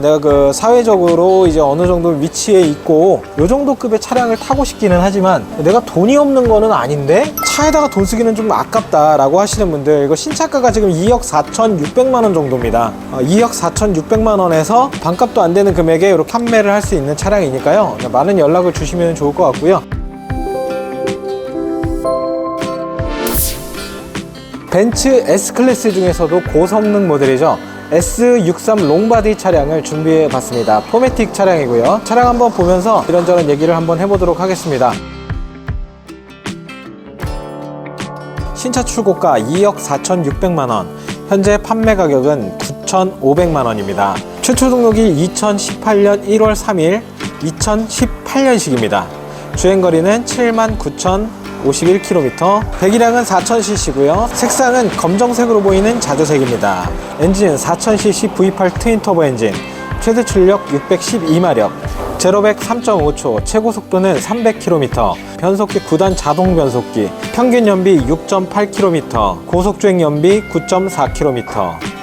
내가 그 사회적으로 이제 어느 정도 위치에 있고 요 정도 급의 차량을 타고 싶기는 하지만 내가 돈이 없는 거는 아닌데 차에다가 돈 쓰기는 좀 아깝다라고 하시는 분들 이거 신차가가 지금 2억 4,600만 원 정도입니다. 어, 2억 4,600만 원에서 반값도 안 되는 금액에 이렇게 판매를 할 수 있는 차량이니까요. 많은 연락을 주시면 좋을 것 같고요. 벤츠 S클래스 중에서도 고성능 모델이죠. S63 롱바디 차량을 준비해 봤습니다. 포매틱 차량이고요. 차량 한번 보면서 이런저런 얘기를 한번 해보도록 하겠습니다. 신차 출고가 2억 4,600만 원. 현재 판매 가격은 9,500만 원입니다. 최초 등록이 2018년 1월 3일 2018년식입니다. 주행거리는 79,051km, 배기량은 4,000cc고요. 색상은 검정색으로 보이는 자주색입니다. 엔진은 4,000cc V8 트윈 터보 엔진, 최대 출력 612마력, 제로백 3.5초, 최고 속도는 300km, 변속기 9단 자동 변속기, 평균 연비 6.8km, 고속주행 연비 9.4km.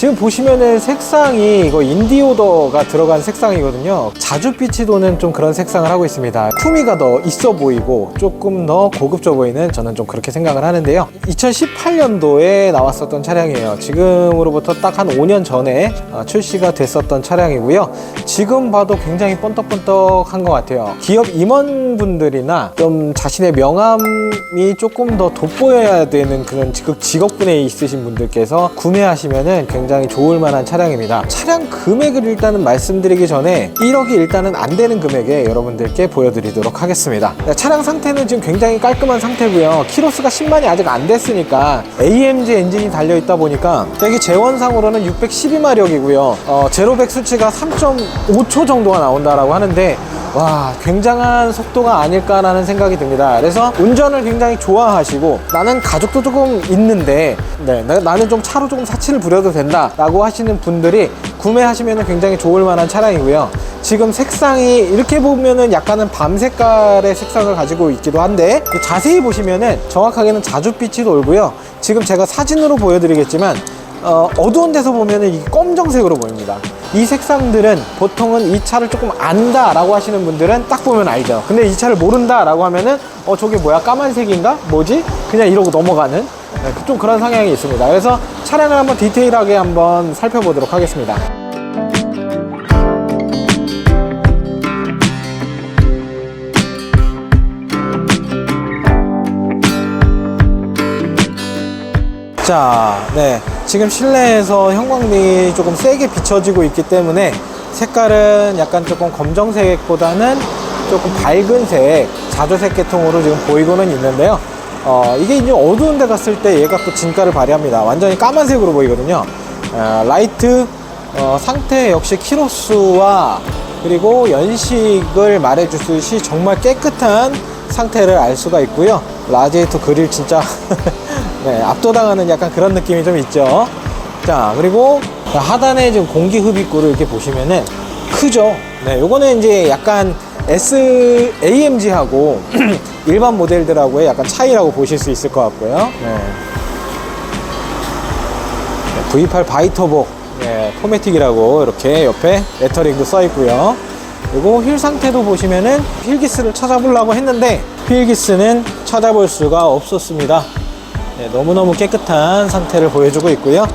지금 보시면은 색상이 이거 인디오더가 들어간 색상이거든요. 자주빛이 도는 좀 그런 색상을 하고 있습니다. 품위가 더 있어 보이고 조금 더 고급져 보이는 저는 좀 그렇게 생각을 하는데요. 2018년도에 나왔었던 차량이에요. 지금으로부터 딱 한 5년 전에 어, 출시가 됐었던 차량이고요. 지금 봐도 굉장히 번떡번떡한 것 같아요. 기업 임원분들이나 좀 자신의 명함이 조금 더 돋보여야 되는 그런 직업, 직업군에 있으신 분들께서 구매하시면은 굉장히 좋을 만한 차량입니다. 차량 금액을 일단은 말씀드리기 전에 1억이 일단은 안 되는 금액에 여러분들께 보여드리도록 하겠습니다. 네, 차량 상태는 지금 굉장히 깔끔한 상태고요. 키로수가 10만이 아직 안 됐으니까 AMG 엔진이 달려 있다 보니까 여기 재원상으로는 612마력이고요. 어, 제로백 수치가 3.5초 정도가 나온다라고 하는데 와 굉장한 속도가 아닐까라는 생각이 듭니다. 그래서 운전을 굉장히 좋아하시고 나는 가족도 조금 있는데 네, 나, 나는 좀 차로 조금 사치를 부려도 된다 라고 하시는 분들이 구매하시면 굉장히 좋을 만한 차량이고요. 지금 색상이 이렇게 보면은 약간은 밤 색깔의 색상을 가지고 있기도 한데 자세히 보시면은 정확하게는 자주빛이 돌고요. 지금 제가 사진으로 보여드리겠지만 어, 어두운 데서 보면은 이게 검정색으로 보입니다. 이 색상들은 보통은 이 차를 조금 안다 라고 하시는 분들은 딱 보면 알죠. 근데 이 차를 모른다 라고 하면은 어 저게 뭐야 까만색인가 뭐지 그냥 이러고 넘어가는 네, 좀 그런 성향이 있습니다. 그래서 차량을 한번 디테일하게 한번 살펴보도록 하겠습니다. 자, 네. 지금 실내에서 형광등이 조금 세게 비춰지고 있기 때문에 색깔은 약간 조금 검정색보다는 조금 밝은 색, 자주색 계통으로 지금 보이고는 있는데요. 어, 이게 이제 어두운 데 갔을 때 얘가 또 진가를 발휘합니다. 완전히 까만색으로 보이거든요. 어, 라이트 어, 상태 역시 키로수와 그리고 연식을 말해주듯이 정말 깨끗한 상태를 알 수가 있고요. 라지에이터 그릴 진짜 네, 압도당하는 약간 그런 느낌이 좀 있죠. 자, 그리고 하단에 지금 공기 흡입구를 이렇게 보시면은 크죠. 네, 요거는 이제 약간 S AMG하고 일반 모델들하고의 약간 차이라고 보실 수 있을 것 같고요. 네. 네, V8 바이터보 네, 포매틱이라고 이렇게 옆에 레터링도 써 있고요. 그리고 휠 상태도 보시면은 휠기스를 찾아보려고 했는데 휠기스는 찾아볼 수가 없었습니다. 네, 너무너무 깨끗한 상태를 보여주고 있고요.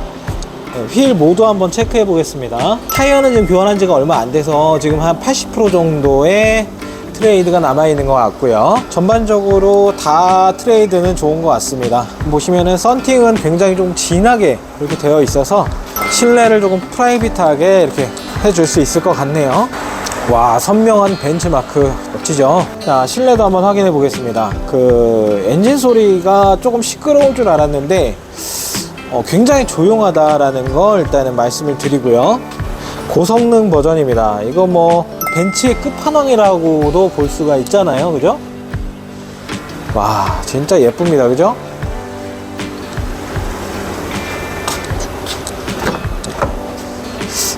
네, 휠 모두 한번 체크해 보겠습니다. 타이어는 지금 교환한 지가 얼마 안 돼서 지금 한 80% 정도의 트레이드가 남아 있는 것 같고요. 전반적으로 다 트레이드는 좋은 것 같습니다. 보시면은 썬팅은 굉장히 좀 진하게 이렇게 되어 있어서 실내를 조금 프라이빗하게 이렇게 해줄 수 있을 것 같네요. 와 선명한 벤츠마크 멋지죠. 자 실내도 한번 확인해 보겠습니다. 그 엔진 소리가 조금 시끄러울 줄 알았는데 어, 굉장히 조용하다라는 걸 일단은 말씀을 드리고요. 고성능 버전입니다. 이거 뭐 벤츠의 끝판왕이라고도 볼 수가 있잖아요. 그죠? 와 진짜 예쁩니다. 그죠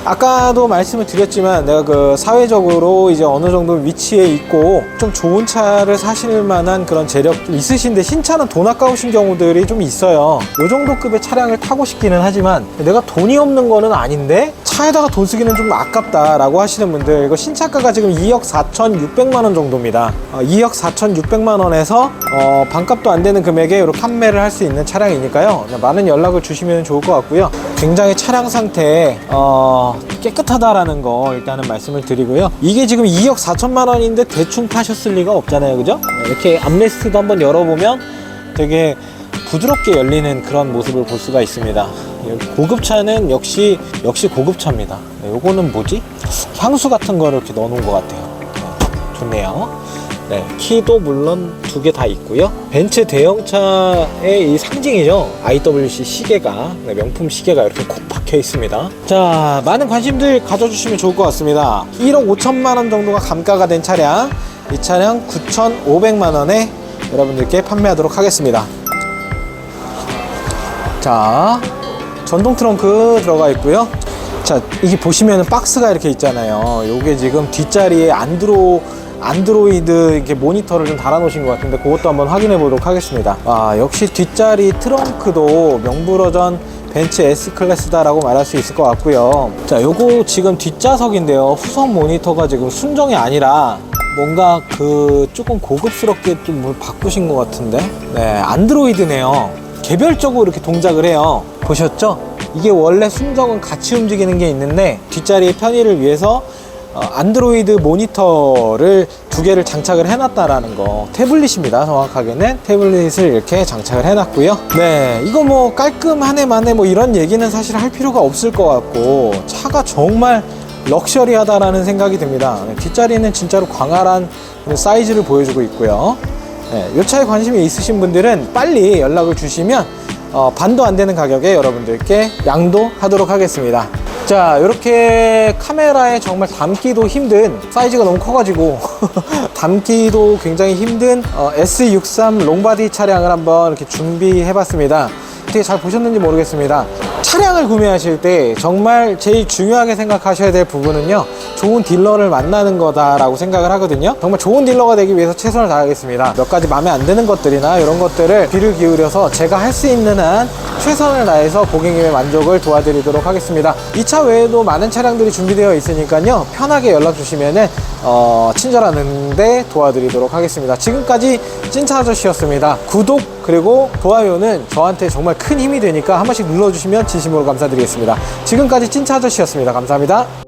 아까도 말씀을 드렸지만 내가 그 사회적으로 이제 어느 정도 위치에 있고 좀 좋은 차를 사실 만한 그런 재력 좀 있으신데 신차는 돈 아까우신 경우들이 좀 있어요. 요 정도 급의 차량을 타고 싶기는 하지만 내가 돈이 없는 거는 아닌데 차에다가 돈 쓰기는 좀 아깝다 라고 하시는 분들 이거 신차가가 지금 2억 4,600만 원 정도입니다. 어, 2억 4,600만 원에서 어, 반값도 안 되는 금액에 이렇게 판매를 할 수 있는 차량이니까요. 많은 연락을 주시면 좋을 것 같고요. 굉장히 차량 상태 어, 깨끗하다라는 거 일단은 말씀을 드리고요. 이게 지금 2억 4천만 원인데 대충 타셨을 리가 없잖아요, 그죠? 이렇게 암레스트도 한번 열어보면 되게 부드럽게 열리는 그런 모습을 볼 수가 있습니다. 고급차는 역시 역시 고급차입니다. 네, 요거는 뭐지? 향수 같은 거를 이렇게 넣어 놓은 것 같아요. 네, 좋네요. 네, 키도 물론 두 개 다 있고요. 벤츠 대형차의 이 상징이죠. IWC 시계가 네, 명품 시계가 이렇게 콕 박혀 있습니다. 자, 많은 관심들 가져주시면 좋을 것 같습니다. 1억 5천만 원 정도가 감가가 된 차량, 이 차량 9,500만 원에 여러분들께 판매하도록 하겠습니다. 자, 전동 트렁크 들어가 있고요. 자, 이게 보시면 박스가 이렇게 있잖아요. 요게 지금 뒷자리에 안드로 안드로이드 이렇게 모니터를 좀 달아놓으신 것 같은데 그것도 한번 확인해 보도록 하겠습니다. 아, 역시 뒷자리 트렁크도 명불허전 벤츠 S 클래스다라고 말할 수 있을 것 같고요. 자, 요거 지금 뒷좌석인데요. 후속 모니터가 지금 순정이 아니라 뭔가 그 조금 고급스럽게 좀 뭘 바꾸신 것 같은데. 네, 안드로이드네요. 개별적으로 이렇게 동작을 해요. 보셨죠? 이게 원래 순정은 같이 움직이는 게 있는데 뒷자리의 편의를 위해서 어, 안드로이드 모니터를 두 개를 장착을 해놨다라는 거 태블릿입니다 정확하게는. 태블릿을 이렇게 장착을 해놨고요. 네 이거 뭐 깔끔하네 마네 뭐 이런 얘기는 사실 할 필요가 없을 것 같고 차가 정말 럭셔리하다라는 생각이 듭니다. 네, 뒷자리는 진짜로 광활한 사이즈를 보여주고 있고요. 네, 이 차에 관심이 있으신 분들은 빨리 연락을 주시면 어, 반도 안 되는 가격에 여러분들께 양도 하도록 하겠습니다. 자, 이렇게 카메라에 정말 담기도 힘든 사이즈가 너무 커가지고 담기도 굉장히 힘든 어, S63 롱바디 차량을 한번 이렇게 준비해봤습니다. 어떻게 잘 보셨는지 모르겠습니다. 차량을 구매하실 때 정말 제일 중요하게 생각하셔야 될 부분은요. 좋은 딜러를 만나는 거다라고 생각을 하거든요. 정말 좋은 딜러가 되기 위해서 최선을 다하겠습니다. 몇 가지 마음에 안 드는 것들이나 이런 것들을 귀를 기울여서 제가 할 수 있는 한 최선을 다해서 고객님의 만족을 도와드리도록 하겠습니다. 이 차 외에도 많은 차량들이 준비되어 있으니까요. 편하게 연락 주시면은 어, 친절하는데 도와드리도록 하겠습니다. 지금까지 찐차 아저씨였습니다. 구독 그리고 좋아요는 저한테 정말 큰 힘이 되니까 한 번씩 눌러주시면 진심으로 감사드리겠습니다. 지금까지 찐차 아저씨였습니다. 감사합니다.